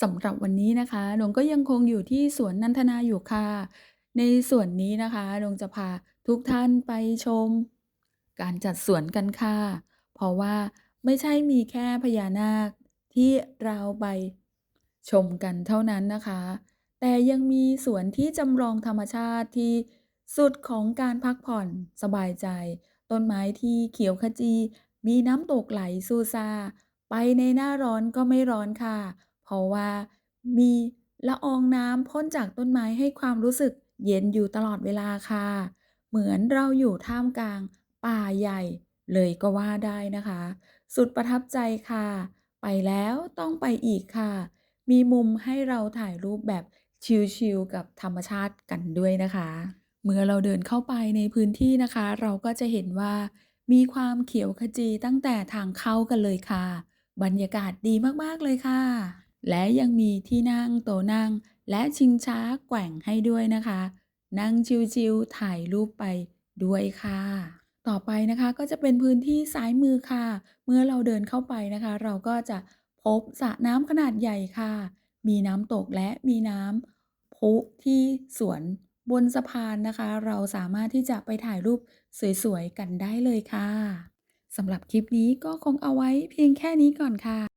สำหรับวันนี้นะคะหนงก็ยังคงอยู่ที่สวนนันทนาอยู่ค่ะ ในส่วนนี้นะคะหนงจะพาทุกท่านไปชม การจัดสวนกันค่ะ เพราะว่าไม่ใช่มีแค่พญานาคที่เราไปชมกันเท่านั้นนะคะ แต่ยังมีสวนที่จำลองธรรมชาติที่สุดของการพักผ่อนสบายใจ ต้นไม้ที่เขียวขจี มีน้ำตกไหลซูซา ไปในหน้าร้อนก็ไม่ร้อนค่ะ เพราะว่ามีละอองน้ำพ่นจากต้นไม้ให้ความรู้สึกเย็นอยู่ตลอดเวลาค่ะ เหมือนเราอยู่ท่ามกลางป่าใหญ่เลยก็ว่าได้นะคะ สุดประทับใจค่ะ ไปแล้วต้องไปอีกค่ะ มีมุมให้เราถ่ายรูปแบบชิลๆกับธรรมชาติกันด้วยนะคะ เมื่อเราเดินเข้าไปในพื้นที่นะคะ เราก็จะเห็นว่า มีความเขียวขจีตั้งแต่ทางเข้ากันเลยค่ะ บรรยากาศดีมากๆเลยค่ะ และยังมีที่นั่งโต๊ะนั่ง และชิงช้าแกว่งให้ด้วยนะคะ นั่งชิลๆถ่ายรูปไปด้วยค่ะ ต่อไปนะคะก็จะเป็นพื้นที่ซ้ายมือค่ะ เมื่อเราเดินเข้าไปนะคะ เราก็จะพบสระน้ำขนาดใหญ่ค่ะ มีน้ำตกและมีน้ำพุที่สวนบนสะพานนะคะ เราสามารถที่จะไปถ่ายรูปสวยๆกันได้เลยค่ะสำหรับคลิปนี้ก็คงเอาไว้เพียงแค่นี้ก่อนค่ะ